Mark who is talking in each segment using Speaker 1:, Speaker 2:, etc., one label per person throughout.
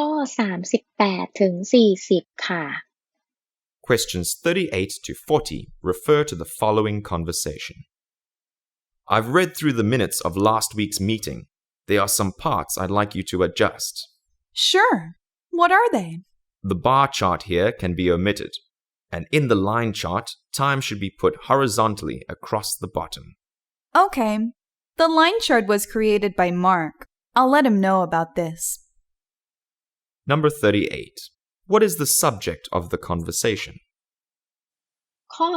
Speaker 1: ข้อ 38ถึง40 ค่ะ
Speaker 2: Questions 38 to 40 refer to the following conversation. I've read through the minutes of last week's meeting. There are some parts I'd like you to adjust.
Speaker 3: Sure. What are they?
Speaker 2: The bar chart here can be omitted, and in the line chart, time should be put horizontally across the bottom.
Speaker 3: Okay. The line chart was created by Mark. I'll let him know about this.
Speaker 2: Number 38. What is the subject of the conversation?
Speaker 1: ข้อ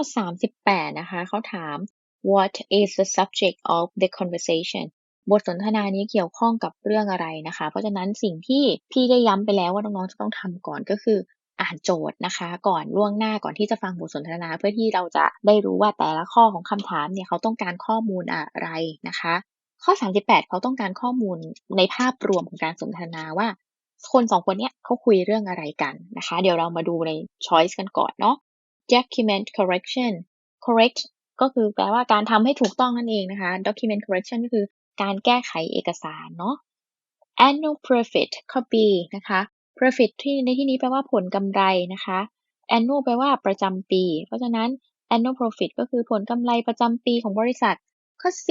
Speaker 1: 38 นะคะเขาถาม What is the subject of the conversation บทสนทนานี้เกี่ยวข้องกับเรื่องอะไรนะคะ เพราะฉะนั้นสิ่งที่พี่ได้ย้ำไปแล้วว่าน้องๆจะต้องทำก่อนก็คืออ่านโจทย์นะคะ ก่อนล่วงหน้าก่อนที่จะฟังบทสนทนา เพื่อที่เราจะได้รู้ว่าแต่ละข้อของคำถามเนี่ยเขาต้องการข้อมูลอะไรนะคะ ข้อ 38 เขาต้องการข้อมูลในภาพรวมของการสนทนาว่า คนสองคนเนี้ยเขาคุยเรื่องอะไรกันนะคะ เดี๋ยวเรามาดูใน choice กันก่อนเนาะ document correction correct ก็คือแปลว่าการทำให้ถูกต้องนั่นเองนะคะ document correction ก็คือการแก้ไขเอกสารเนาะ annual profit ข้อ B นะคะ profit ที่ในที่นี้แปลว่าผลกำไรนะคะ annual แปลว่าประจำปี เพราะฉะนั้น annual profit ก็คือผลกำไรประจำปีของบริษัท ข้อ C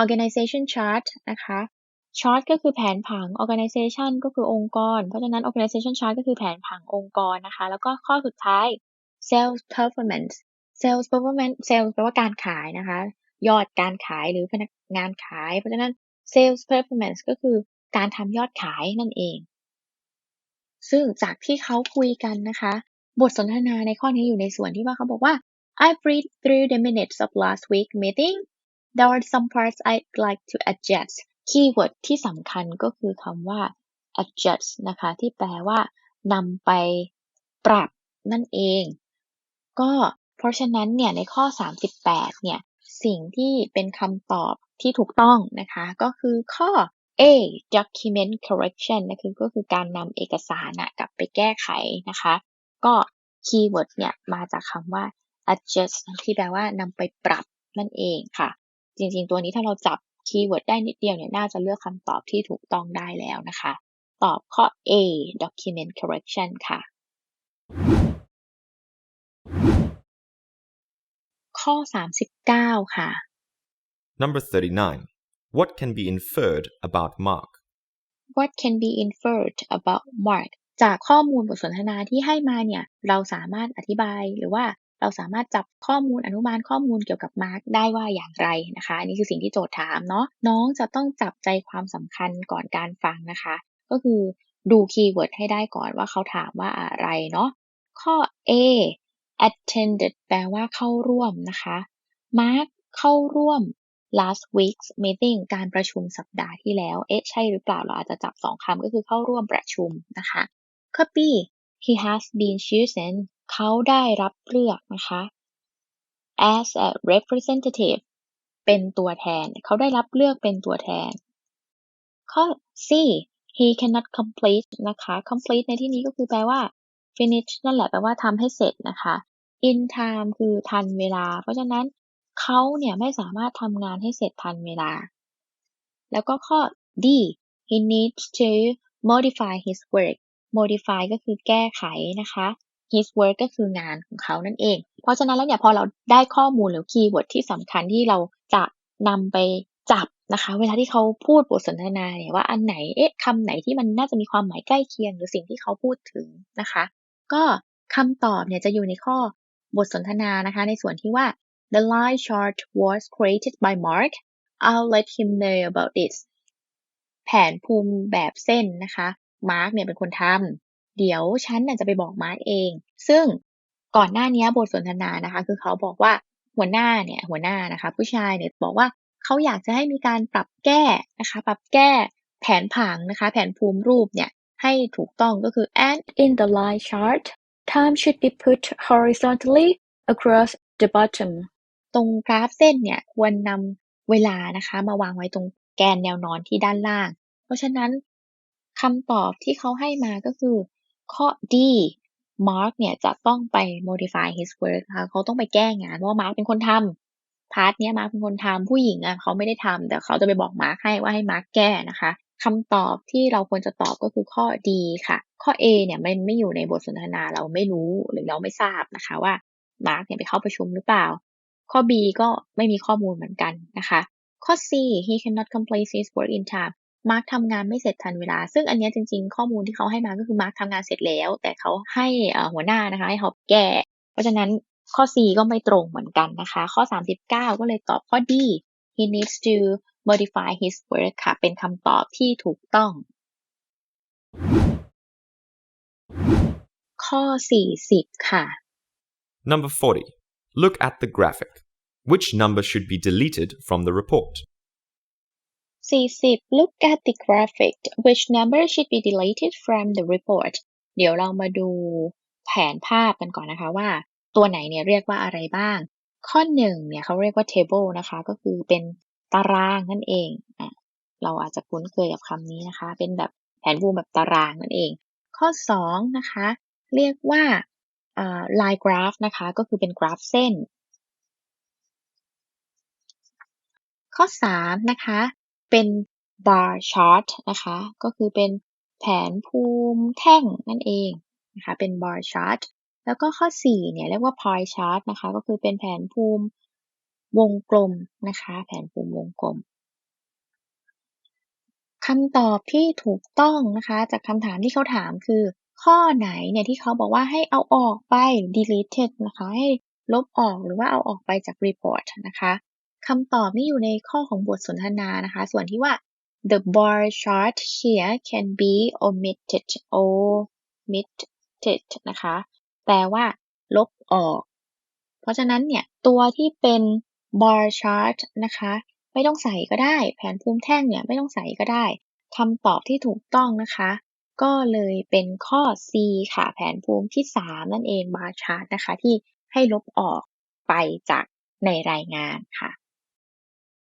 Speaker 1: organization chart นะคะ chart ก็คือแผนผัง organization ก็คือองค์กร เพราะฉะนั้น organization chart ก็คือแผนผังองค์กรนะคะ แล้วก็ข้อสุดท้าย sales performance sales performance sales แปลว่าการขายนะคะ ยอดการขายหรือพนักงานขาย เพราะฉะนั้น sales performance ก็คือการทำยอดขายนั่นเอง ซึ่งจากที่เขาคุยกันนะคะ บทสนทนาในข้อนี้อยู่ในส่วนที่ว่าเขาบอกว่า I read through the minutes of last week meeting there are some parts I'd like to adjust คีย์เวิร์ดที่สำคัญก็คือคำว่า adjust นะคะที่แปลว่านำไปปรับนั่นเอง ก็เพราะฉะนั้นเนี่ยในข้อ 38 เนี่ยสิ่งที่เป็นคำตอบที่ถูกต้องนะคะก็คือข้อ A document correction นะคือก็คือการนำเอกสารนะกลับไปแก้ไขนะคะ ก็คีย์เวิร์ดเนี่ยมาจากคำว่า adjust ที่แปลว่านำไปปรับนั่นเองค่ะ จริงๆ ตัวนี้ถ้าเราจับ คีย์เวิร์ดได้นิดเดียวเนี่ยน่าจะเลือกคำตอบที่ถูกต้องได้แล้วนะคะ ตอบข้อ A document correction ค่ะ ข้อ 39 ค่ะ
Speaker 2: Number 39. What can be inferred about Mark?
Speaker 1: What can be inferred about Mark จากข้อมูลบทสนทนาที่ให้มาเนี่ย เราสามารถอธิบายหรือว่า เราสามารถจับข้อมูลอนุบาลข้อมูลเกี่ยวกับมาร์กได้ว่าอย่างไรนะคะอันนี้คือสิ่งที่โจทย์ถามเนาะน้องจะต้องจับใจความสำคัญก่อนการฟังนะคะ ก็คือดูคีย์เวิร์ดให้ได้ก่อนว่าเขาถามว่าอะไรเนาะข้อ A attended แปลว่าเข้าร่วมนะคะ Mark เข้าร่วม last week's meeting การประชุมสัปดาห์ที่แล้ว เอ๊ะ ใช่หรือเปล่า เราอาจจะจับสองคำก็คือเข้าร่วมประชุมนะคะข้อ B he has been chosen เขาได้รับเลือกนะคะ as a representative เป็นตัวแทน เขาได้รับเลือกเป็นตัวแทน ข้อ C he cannot complete นะคะ complete ในที่นี้ก็คือแปลว่า finish นั่นแหละแปลว่าทำให้เสร็จนะคะ in time คือทันเวลา เพราะฉะนั้นเขาเนี่ยไม่สามารถทำงานให้เสร็จทันเวลา แล้วก็ข้อ D he needs to modify his work modify ก็คือแก้ไขนะคะ his work ก็คืองานของเขานั่นเอง เพราะฉะนั้นแล้วเนี่ยพอเราได้ข้อมูลหรือคีย์เวิร์ดที่สำคัญที่เราจะนำไปจับนะคะ เวลาที่เขาพูดบทสนทนาเนี่ยว่าอันไหนเอ๊ะคำไหนที่มันน่าจะมีความหมายใกล้เคียง หรือสิ่งที่เขาพูดถึงนะคะ ก็คำตอบเนี่ยจะอยู่ในข้อบทสนทนานะคะ ในส่วนที่ว่า the line chart was created by Mark I'll let him know about this แผนภูมิแบบเส้นนะคะ มาร์กเนี่ยเป็นคนทำ เดี๋ยวฉันน่ะจะไปบอกมาร์กเอง ซึ่งก่อนหน้านี้บทสนทนานะคะ คือเขาบอกว่าหัวหน้าเนี่ยหัวหน้านะคะ ผู้ชายเนี่ยบอกว่าเขาอยากจะให้มีการปรับแก้นะคะ ปรับแก้แผนผังนะคะ แผนภูมิรูปเนี่ยให้ถูกต้องก็คือ and in the line chart time should be put horizontally across the bottom ตรงกราฟเส้นเนี่ยควรนำเวลานะคะ มาวางไว้ตรงแกนแนวนอนที่ด้านล่าง เพราะฉะนั้นคำตอบที่เขาให้มาก็คือ ข้อ D Mark เนี่ยจะต้องไป modify his work นะคะเขาต้องไปแก้งานว่า Mark เป็นคนทำพาร์ทเนี้ย Mark เป็นคนทำผู้หญิงอะเขาไม่ได้ทำแต่เขาจะไปบอก Mark ให้ว่าให้ Mark แก้นะคะคำตอบที่เราควรจะตอบก็คือข้อ D ค่ะ ข้อ A เนี่ยมันไม่อยู่ในบทสนทนาเราไม่รู้หรือเราไม่ทราบนะคะว่ามาร์กเนี่ยไปเข้าประชุมหรือเปล่า ข้อ B ก็ไม่มีข้อมูลเหมือนกันนะคะ ข้อ C he cannot complete his work in time มาร์กทำงานไม่เสร็จทันเวลา ซึ่งอันนี้จริง ๆ ข้อมูลที่เขาให้มาก็คือมาร์กทำงานเสร็จแล้ว แต่เขาให้หัวหน้านะคะให้เขาแก้ เพราะฉะนั้นข้อ C ก็ไม่ตรงเหมือนกันนะคะ ข้อ 39 ก็เลยตอบข้อ D he needs to modify his work ค่ะ เป็นคำตอบที่ถูกต้อง ข้อ 40 ค่ะ
Speaker 2: Number 40. Look at the graphic. Which number should be deleted from the report?
Speaker 1: 40 Look at the graphic which number should be deleted from the report เดี๋ยวเรามาดูแผนภาพกันก่อนนะคะว่า ตัวไหนเนี่ยเรียกว่าอะไรบ้าง ข้อหนึ่งเนี่ยเขาเรียกว่า table นะคะ ก็คือเป็นตารางนั่นเองอะเราอาจจะคุ้นเคยกับคำนี้นะคะ เป็นแบบแผนภูมิแบบตารางนั่นเอง ข้อ2นะคะเรียกว่า line graph นะคะ ก็คือเป็นกราฟเส้น ข้อ3นะคะ เป็น bar chart นะคะ ก็คือเป็นแผนภูมิแท่งนั่นเองนะคะ เป็น bar chart แล้วก็ข้อ 4 เนี่ยเรียกว่า pie chart นะคะ ก็คือเป็นแผนภูมิวงกลมนะคะ แผนภูมิวงกลมคำตอบที่ถูกต้องนะคะ จากคำถามที่เขาถามคือ ข้อไหนเนี่ยที่เขาบอกว่าให้เอาออกไป deleted นะคะ ให้ลบออกหรือว่าเอาออกไปจาก report นะคะ คำตอบนี่อยู่ในข้อของบทสนทนานะคะ ส่วนที่ว่า the bar chart here can be omitted omitted นะคะ แปลว่า ลบออก เพราะฉะนั้นเนี่ย ตัวที่เป็น bar chart นะคะ ไม่ต้องใส่ก็ได้ แผนภูมิแท่งเนี่ยไม่ต้องใส่ก็ได้คำตอบที่ถูกต้องนะคะ ก็เลยเป็นข้อ C ค่ะ แผนภูมิที่ 3 นั่นเอง bar chart นะคะ ที่ให้ลบออกไปจากในรายงานค่ะ